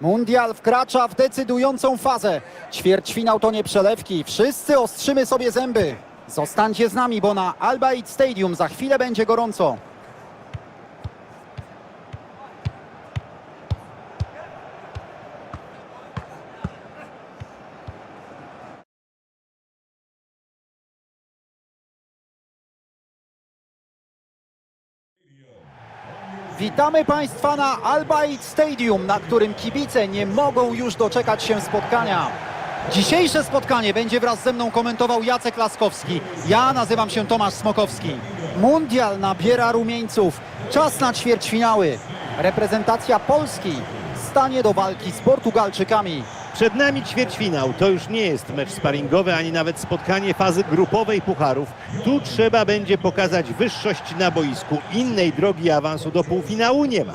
Mundial wkracza w decydującą fazę. Ćwierćfinał to nie przelewki. Wszyscy ostrzymy sobie zęby. Zostańcie z nami, bo na Al Bayt Stadium za chwilę będzie gorąco. Witamy Państwa na Al Bayt Stadium, na którym kibice nie mogą już doczekać się spotkania. Dzisiejsze spotkanie będzie wraz ze mną komentował Jacek Laskowski. Ja nazywam się Tomasz Smokowski. Mundial nabiera rumieńców. Czas na ćwierćfinały. Reprezentacja Polski stanie do walki z Portugalczykami. Przed nami ćwierćfinał. To już nie jest mecz sparingowy, ani nawet spotkanie fazy grupowej pucharów. Tu trzeba będzie pokazać wyższość na boisku. Innej drogi awansu do półfinału nie ma.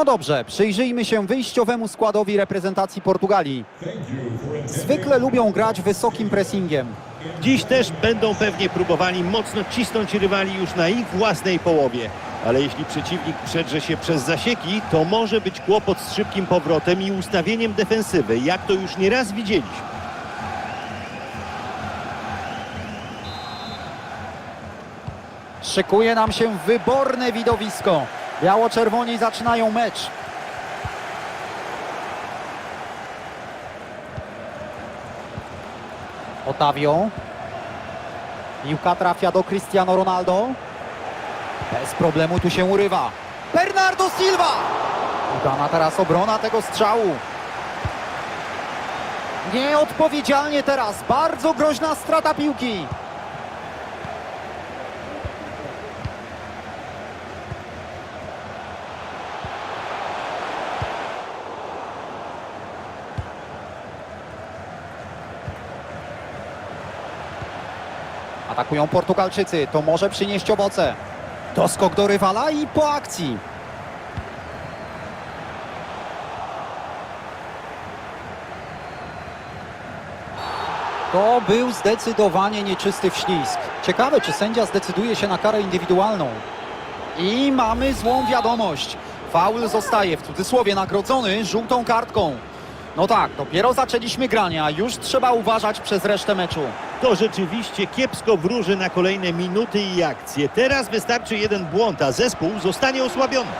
No dobrze, przyjrzyjmy się wyjściowemu składowi reprezentacji Portugalii. Zwykle lubią grać wysokim pressingiem. Dziś też będą pewnie próbowali mocno cisnąć rywali już na ich własnej połowie. Ale jeśli przeciwnik przedrze się przez zasieki, to może być kłopot z szybkim powrotem i ustawieniem defensywy, jak to już nieraz widzieliśmy. Szykuje nam się wyborne widowisko. Biało-czerwoni zaczynają mecz. Otavio. Piłka trafia do Cristiano Ronaldo. Bez problemu tu się urywa. Bernardo Silva! Udana teraz obrona tego strzału. Nieodpowiedzialnie teraz. Bardzo groźna strata piłki. Atakują Portugalczycy. To może przynieść owoce. Doskok do rywala i po akcji. To był zdecydowanie nieczysty wślizg. Ciekawe, czy sędzia zdecyduje się na karę indywidualną. I mamy złą wiadomość. Faul zostaje w cudzysłowie nagrodzony żółtą kartką. No tak, dopiero zaczęliśmy grania, już trzeba uważać przez resztę meczu. To rzeczywiście kiepsko wróży na kolejne minuty i akcje. Teraz wystarczy jeden błąd, a zespół zostanie osłabiony.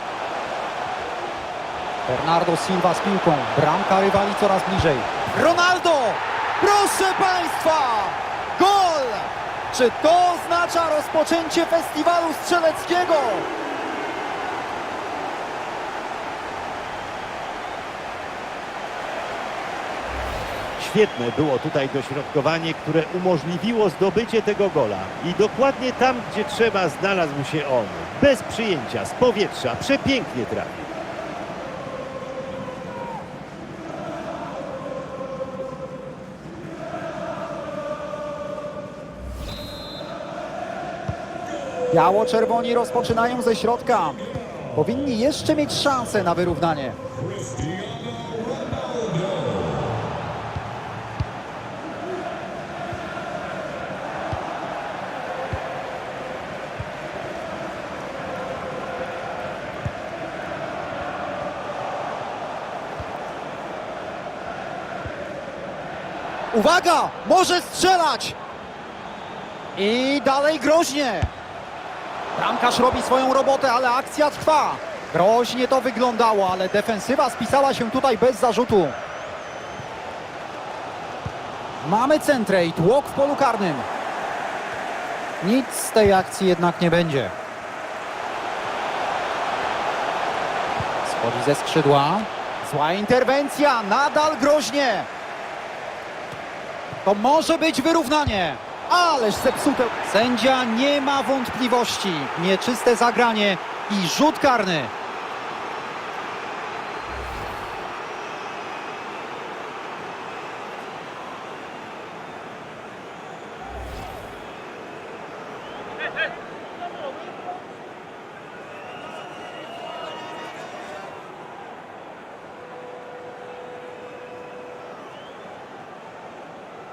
Bernardo Silva z piłką. Bramka rywali coraz bliżej. Ronaldo! Proszę Państwa! Gol! Czy to oznacza rozpoczęcie festiwalu strzeleckiego? Świetne było tutaj dośrodkowanie, które umożliwiło zdobycie tego gola. I dokładnie tam, gdzie trzeba, znalazł się on. Bez przyjęcia, z powietrza, przepięknie trafił. Biało-czerwoni rozpoczynają ze środka. Powinni jeszcze mieć szansę na wyrównanie. Uwaga! Może strzelać! I dalej groźnie. Bramkarz robi swoją robotę, ale akcja trwa. Groźnie to wyglądało, ale defensywa spisała się tutaj bez zarzutu. Mamy centrę i tłok w polu karnym. Nic z tej akcji jednak nie będzie. Schodzi ze skrzydła. Zła interwencja, nadal groźnie. To może być wyrównanie. Ależ zepsute. Sędzia nie ma wątpliwości. Nieczyste zagranie i rzut karny.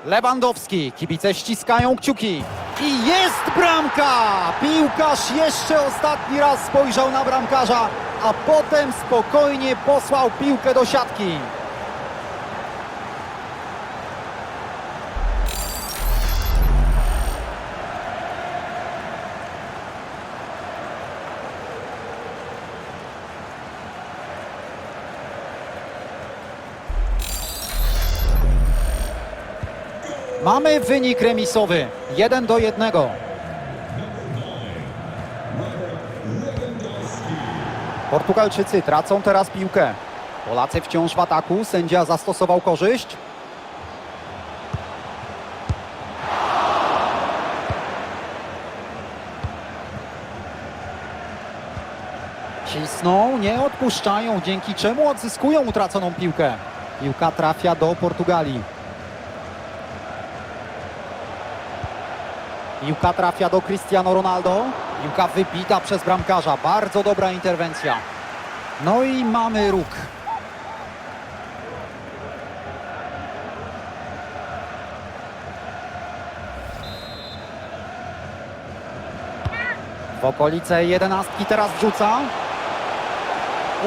Lewandowski, kibice ściskają kciuki. I jest bramka! Piłkarz jeszcze ostatni raz spojrzał na bramkarza, a potem spokojnie posłał piłkę do siatki. Mamy wynik remisowy 1 do 1. Portugalczycy tracą teraz piłkę. Polacy wciąż w ataku. Sędzia zastosował korzyść. Cisną, nie odpuszczają, dzięki czemu odzyskują utraconą piłkę. Piłka trafia do Portugalii. Piłka trafia do Cristiano Ronaldo. Piłka wybita przez bramkarza. Bardzo dobra interwencja. No i mamy róg. W okolice jedenastki teraz wrzuca.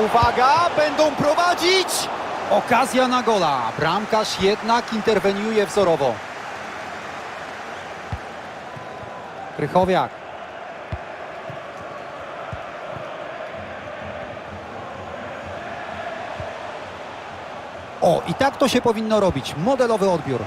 Uwaga, będą prowadzić! Okazja na gola. Bramkarz jednak interweniuje wzorowo. Krychowiak. O, i tak to się powinno robić. Modelowy odbiór.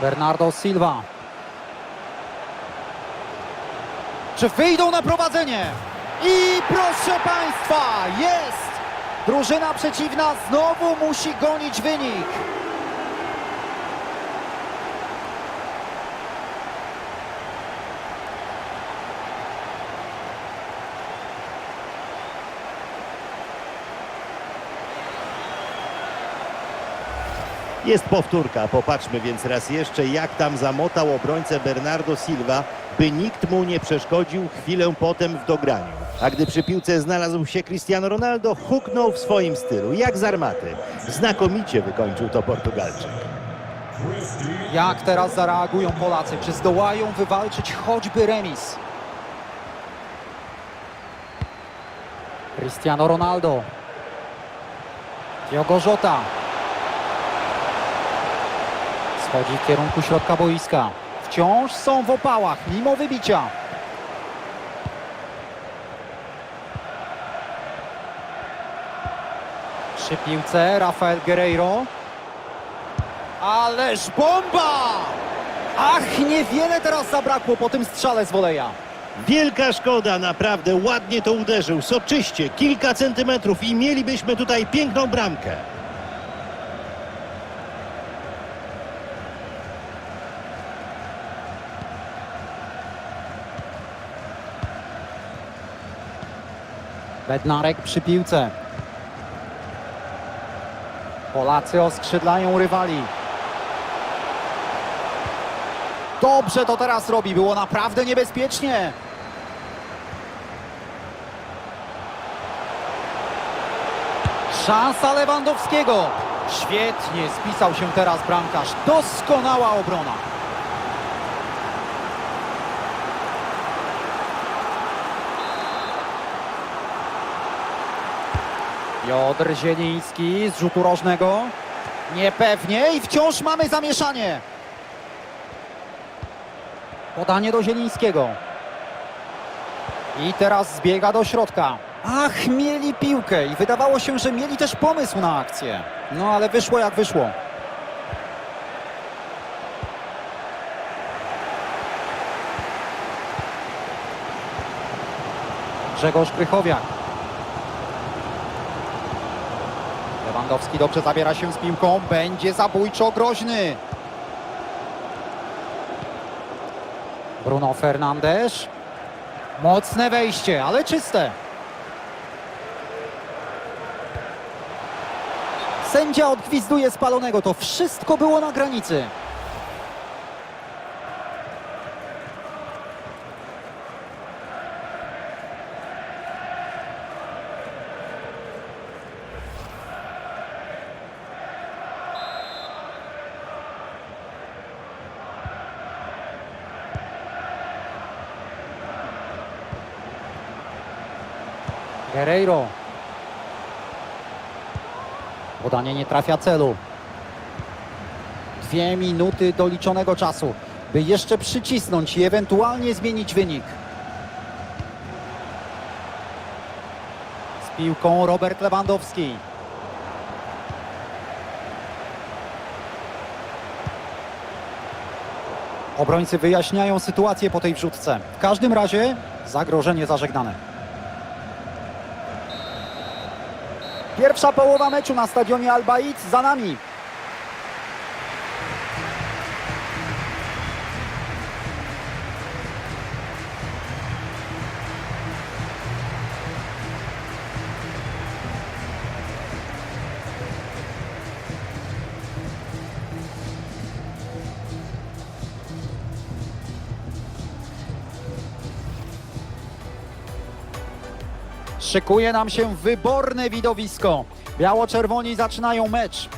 Bernardo Silva. Czy wyjdą na prowadzenie? I proszę Państwa, jest! Drużyna przeciwna znowu musi gonić wynik. Jest powtórka, popatrzmy więc raz jeszcze, jak tam zamotał obrońcę Bernardo Silva, by nikt mu nie przeszkodził chwilę potem w dograniu. A gdy przy piłce znalazł się Cristiano Ronaldo, huknął w swoim stylu, jak z armaty. Znakomicie wykończył to Portugalczyk. Jak teraz zareagują Polacy? Czy zdołają wywalczyć choćby remis? Cristiano Ronaldo. Diogo Jota. Schodzi w kierunku środka boiska. Wciąż są w opałach, mimo wybicia. Przy piłce Rafael Guerreiro. Ależ bomba! Ach, niewiele teraz zabrakło po tym strzale z woleja. Wielka szkoda, naprawdę ładnie to uderzył, soczyście, kilka centymetrów i mielibyśmy tutaj piękną bramkę. Bednarek przy piłce. Polacy oskrzydlają rywali. Dobrze to teraz robi, było naprawdę niebezpiecznie. Szansa Lewandowskiego. Świetnie spisał się teraz bramkarz. Doskonała obrona. Piotr Zieliński z rzutu rożnego. Niepewnie i wciąż mamy zamieszanie. Podanie do Zielińskiego. I teraz zbiega do środka. Ach, mieli piłkę i wydawało się, że mieli też pomysł na akcję. No ale wyszło jak wyszło. Grzegorz Krychowiak. Lewandowski dobrze zabiera się z piłką. Będzie zabójczo groźny. Bruno Fernandes. Mocne wejście, ale czyste. Sędzia odgwizduje spalonego. To wszystko było na granicy. Guerreiro. Podanie nie trafia celu. Dwie minuty doliczonego czasu, by jeszcze przycisnąć i ewentualnie zmienić wynik. Z piłką Robert Lewandowski. Obrońcy wyjaśniają sytuację po tej wrzutce. W każdym razie zagrożenie zażegnane. Pierwsza połowa meczu na stadionie Al-Baid za nami. Szykuje nam się wyborne widowisko. Biało-czerwoni zaczynają mecz.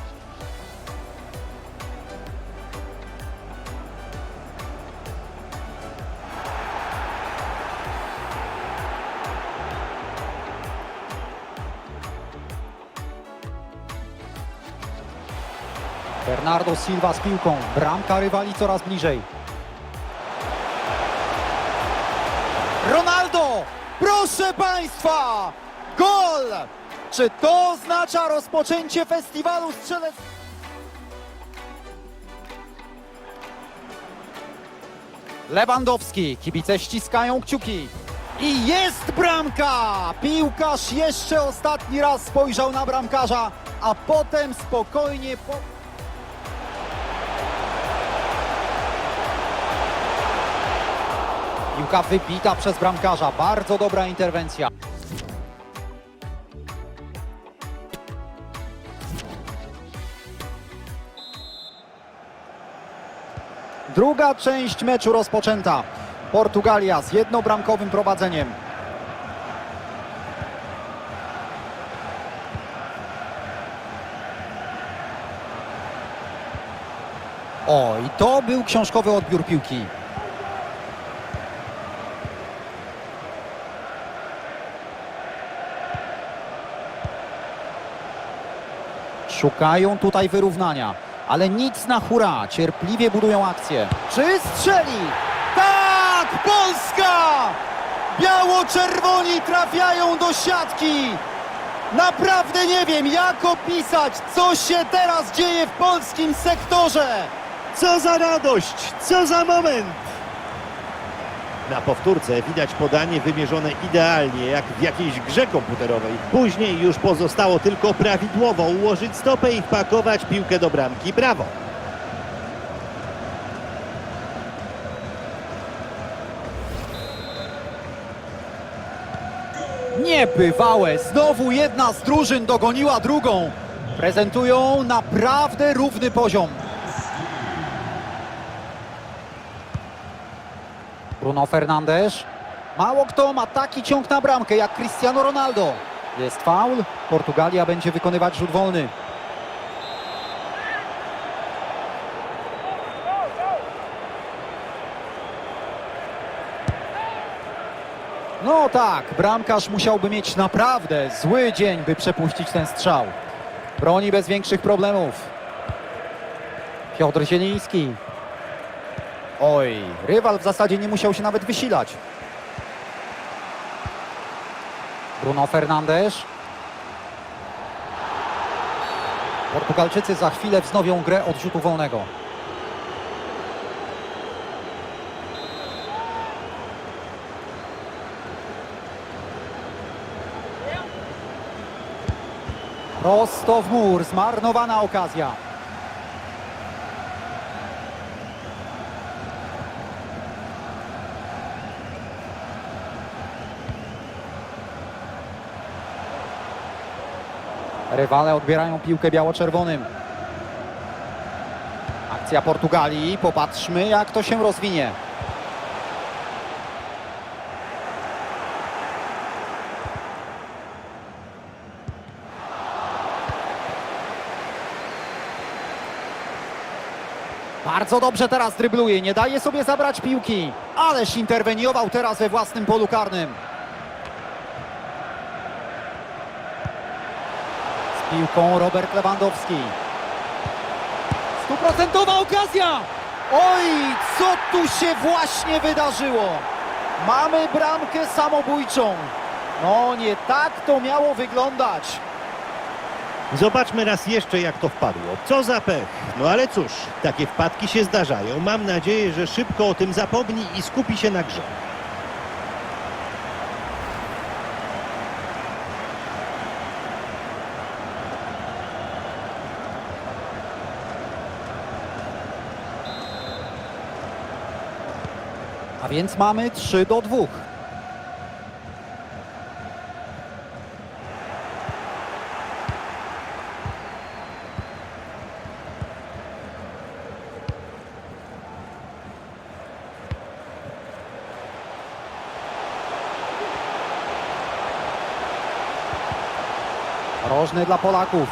Bernardo Silva z piłką. Bramka rywali coraz bliżej. Proszę Państwa! Gol! Czy to oznacza rozpoczęcie festiwalu strzelec? Lewandowski, kibice ściskają kciuki. I jest bramka! Piłkarz jeszcze ostatni raz spojrzał na bramkarza, a potem spokojnie... Po... Piłka wybita przez bramkarza. Bardzo dobra interwencja. Druga część meczu rozpoczęta. Portugalia z jednobramkowym prowadzeniem. O, i to był książkowy odbiór piłki. Szukają tutaj wyrównania, ale nic na hura. Cierpliwie budują akcję. Czy strzeli? Tak! Polska! Biało-czerwoni trafiają do siatki. Naprawdę nie wiem, jak opisać, co się teraz dzieje w polskim sektorze. Co za radość, co za moment! Na powtórce widać podanie wymierzone idealnie, jak w jakiejś grze komputerowej. Później już pozostało tylko prawidłowo ułożyć stopę i wpakować piłkę do bramki. Brawo! Niebywałe! Znowu jedna z drużyn dogoniła drugą. Prezentują naprawdę równy poziom. Bruno Fernandes. Mało kto ma taki ciąg na bramkę jak Cristiano Ronaldo. Jest faul. Portugalia będzie wykonywać rzut wolny. No tak, bramkarz musiałby mieć naprawdę zły dzień, by przepuścić ten strzał. Broni bez większych problemów. Piotr Zieliński Oj, rywal w zasadzie nie musiał się nawet wysilać. Bruno Fernandes. Portugalczycy za chwilę wznowią grę od rzutu wolnego. Prosto w mur, zmarnowana okazja. Rywale odbierają piłkę biało-czerwonym. Akcja Portugalii. Popatrzmy, jak to się rozwinie. Bardzo dobrze teraz drybluje, nie daje sobie zabrać piłki. Ależ interweniował teraz we własnym polu karnym. Piłką Robert Lewandowski. Stuprocentowa okazja! Oj, co tu się właśnie wydarzyło? Mamy bramkę samobójczą. No nie tak to miało wyglądać. Zobaczmy raz jeszcze, jak to wpadło. Co za pech. No ale cóż, takie wpadki się zdarzają. Mam nadzieję, że szybko o tym zapomni i skupi się na grze. Więc mamy 3 do 2. Rożny dla Polaków.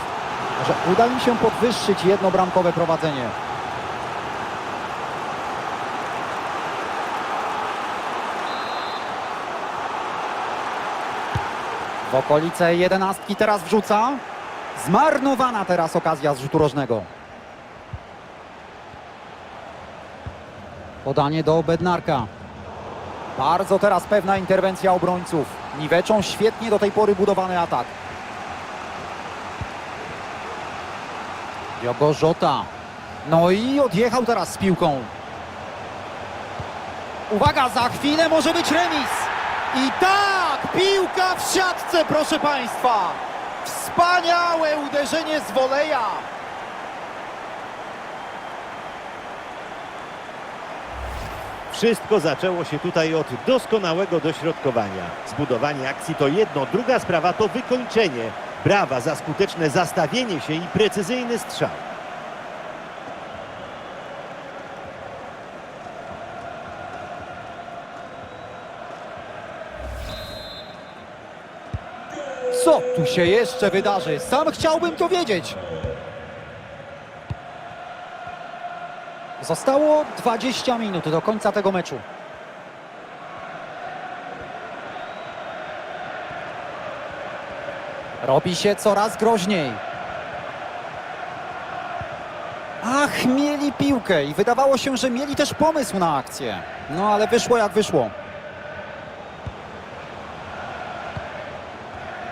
Może uda im się podwyższyć jednobramkowe prowadzenie. W okolice jedenastki teraz wrzuca. Zmarnowana teraz okazja z rzutu rożnego. Podanie do Bednarka. Bardzo teraz pewna interwencja obrońców. Niweczą świetnie do tej pory budowany atak. Diogo Jota. No i odjechał teraz z piłką. Uwaga, za chwilę może być remis. I tak, piłka w siatce, proszę Państwa. Wspaniałe uderzenie z woleja. Wszystko zaczęło się tutaj od doskonałego dośrodkowania. Zbudowanie akcji to jedno, druga sprawa to wykończenie. Brawa za skuteczne zastawienie się i precyzyjny strzał. Co tu się jeszcze wydarzy? Sam chciałbym to wiedzieć. Zostało 20 minut do końca tego meczu. Robi się coraz groźniej. Ach, mieli piłkę i wydawało się, że mieli też pomysł na akcję. No ale wyszło jak wyszło.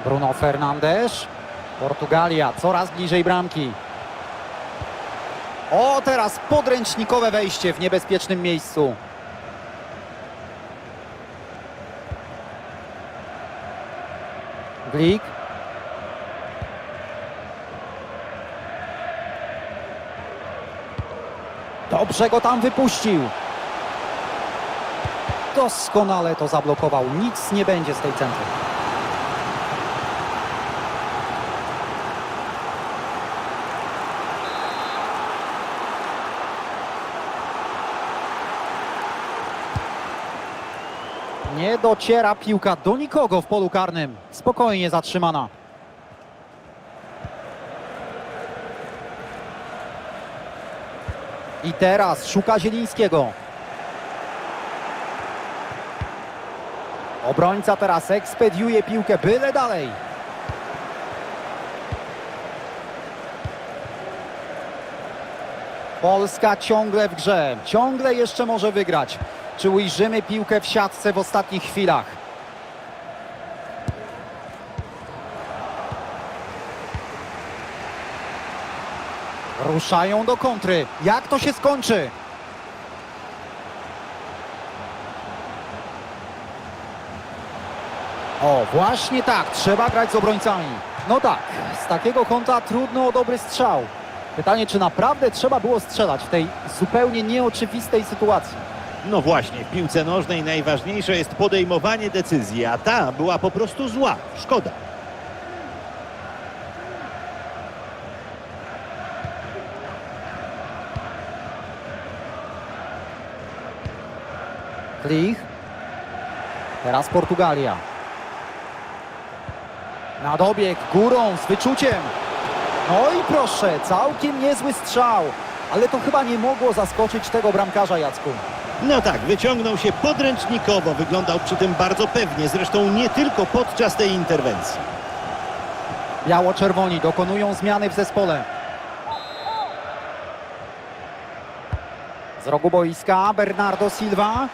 Bruno Fernandes. Portugalia coraz bliżej bramki. O, teraz podręcznikowe wejście w niebezpiecznym miejscu. Glik. Dobrze go tam wypuścił. Doskonale to zablokował. Nic nie będzie z tej centry. Nie dociera piłka do nikogo w polu karnym. Spokojnie zatrzymana. I teraz szuka Zielińskiego. Obrońca teraz ekspediuje piłkę byle dalej. Polska ciągle w grze, ciągle jeszcze może wygrać. Czy ujrzymy piłkę w siatce w ostatnich chwilach? Ruszają do kontry. Jak to się skończy? O, właśnie tak, trzeba grać z obrońcami. No tak, z takiego kąta trudno o dobry strzał. Pytanie, czy naprawdę trzeba było strzelać w tej zupełnie nieoczywistej sytuacji? No właśnie, w piłce nożnej najważniejsze jest podejmowanie decyzji, a ta była po prostu zła. Szkoda. Klich. Teraz Portugalia. Na dobieg, górą, z wyczuciem. No i proszę, całkiem niezły strzał. Ale to chyba nie mogło zaskoczyć tego bramkarza, Jacku. No tak, wyciągnął się podręcznikowo, wyglądał przy tym bardzo pewnie, zresztą nie tylko podczas tej interwencji. Biało-czerwoni dokonują zmiany w zespole. Z rogu boiska Bernardo Silva.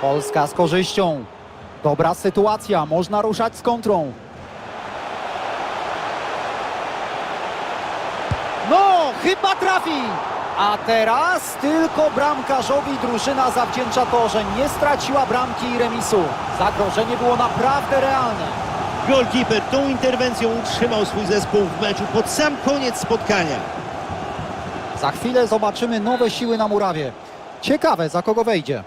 Polska z korzyścią. Dobra sytuacja, można ruszać z kontrą. No, chyba trafi! A teraz tylko bramkarzowi drużyna zawdzięcza to, że nie straciła bramki i remisu. Zagrożenie było naprawdę realne. Golkiper tą interwencją utrzymał swój zespół w meczu pod sam koniec spotkania. Za chwilę zobaczymy nowe siły na murawie. Ciekawe, za kogo wejdzie.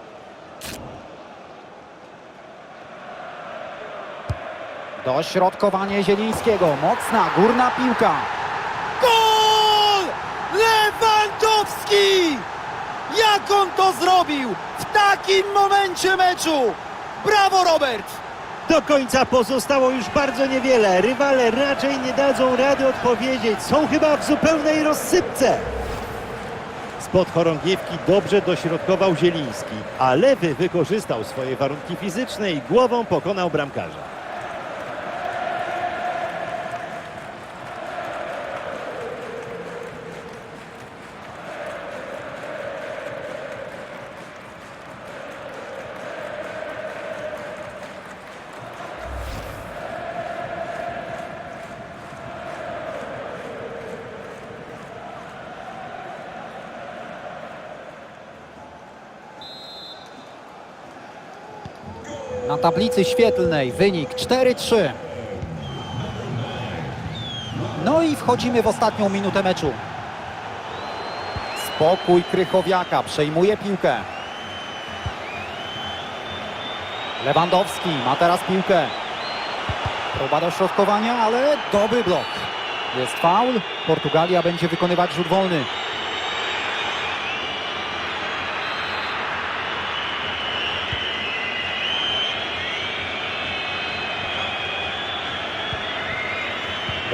Dośrodkowanie Zielińskiego. Mocna, górna piłka. Jak on to zrobił w takim momencie meczu? Brawo, Robert! Do końca pozostało już bardzo niewiele. Rywale raczej nie dadzą rady odpowiedzieć. Są chyba w zupełnej rozsypce. Spod chorągiewki dobrze dośrodkował Zieliński, a lewy wykorzystał swoje warunki fizyczne i głową pokonał bramkarza. Na tablicy świetlnej wynik 4-3. No i wchodzimy w ostatnią minutę meczu. Spokój Krychowiaka, przejmuje piłkę. Lewandowski ma teraz piłkę. Próba dośrodkowania, ale dobry blok. Jest faul. Portugalia będzie wykonywać rzut wolny.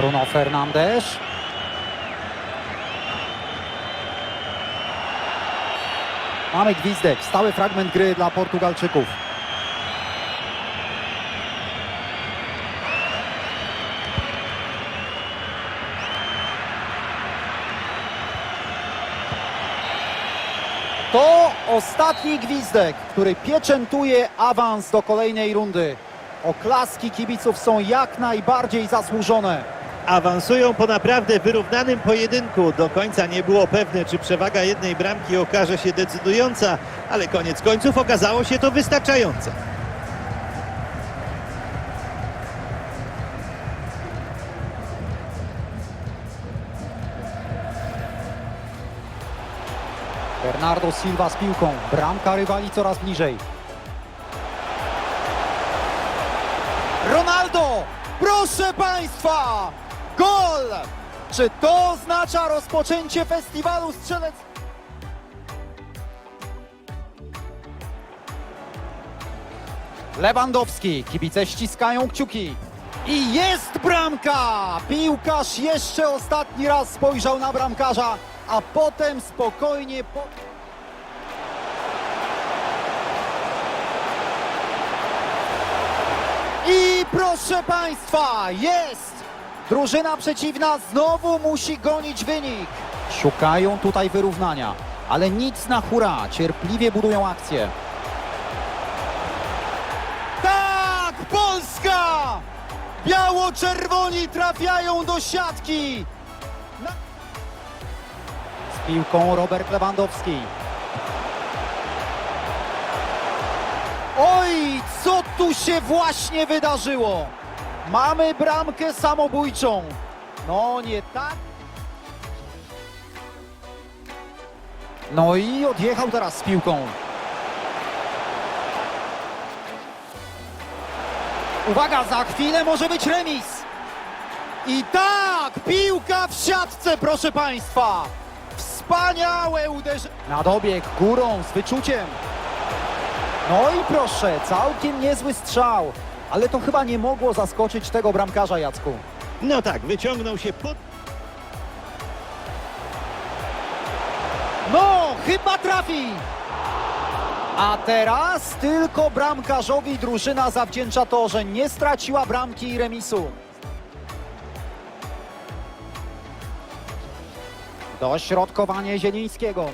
Bruno Fernandes. Mamy gwizdek, stały fragment gry dla Portugalczyków. To ostatni gwizdek, który pieczętuje awans do kolejnej rundy. Oklaski kibiców są jak najbardziej zasłużone. Awansują po naprawdę wyrównanym pojedynku. Do końca nie było pewne, czy przewaga jednej bramki okaże się decydująca, ale koniec końców okazało się to wystarczające. Bernardo Silva z piłką. Bramka rywali coraz bliżej. Ronaldo! Proszę Państwa! Gol! Czy to oznacza rozpoczęcie festiwalu strzelec? Lewandowski. Kibice ściskają kciuki. I jest bramka! Piłkarz jeszcze ostatni raz spojrzał na bramkarza, a potem spokojnie... Po... proszę Państwa, jest! Drużyna przeciwna znowu musi gonić wynik. Szukają tutaj wyrównania, ale nic na hura, cierpliwie budują akcję. Tak, Polska! Biało-czerwoni trafiają do siatki. Na... Z piłką Robert Lewandowski. Oj, co tu się właśnie wydarzyło? Mamy bramkę samobójczą. No nie tak. No i odjechał teraz z piłką. Uwaga, za chwilę może być remis. I tak, piłka w siatce, proszę Państwa. Wspaniałe uderzenie. Na dobieg, górą, z wyczuciem. No i proszę, całkiem niezły strzał. Ale to chyba nie mogło zaskoczyć tego bramkarza, Jacku. No tak, wyciągnął się pod... No, chyba trafi. A teraz tylko bramkarzowi drużyna zawdzięcza to, że nie straciła bramki i remisu. Dośrodkowanie Zielińskiego.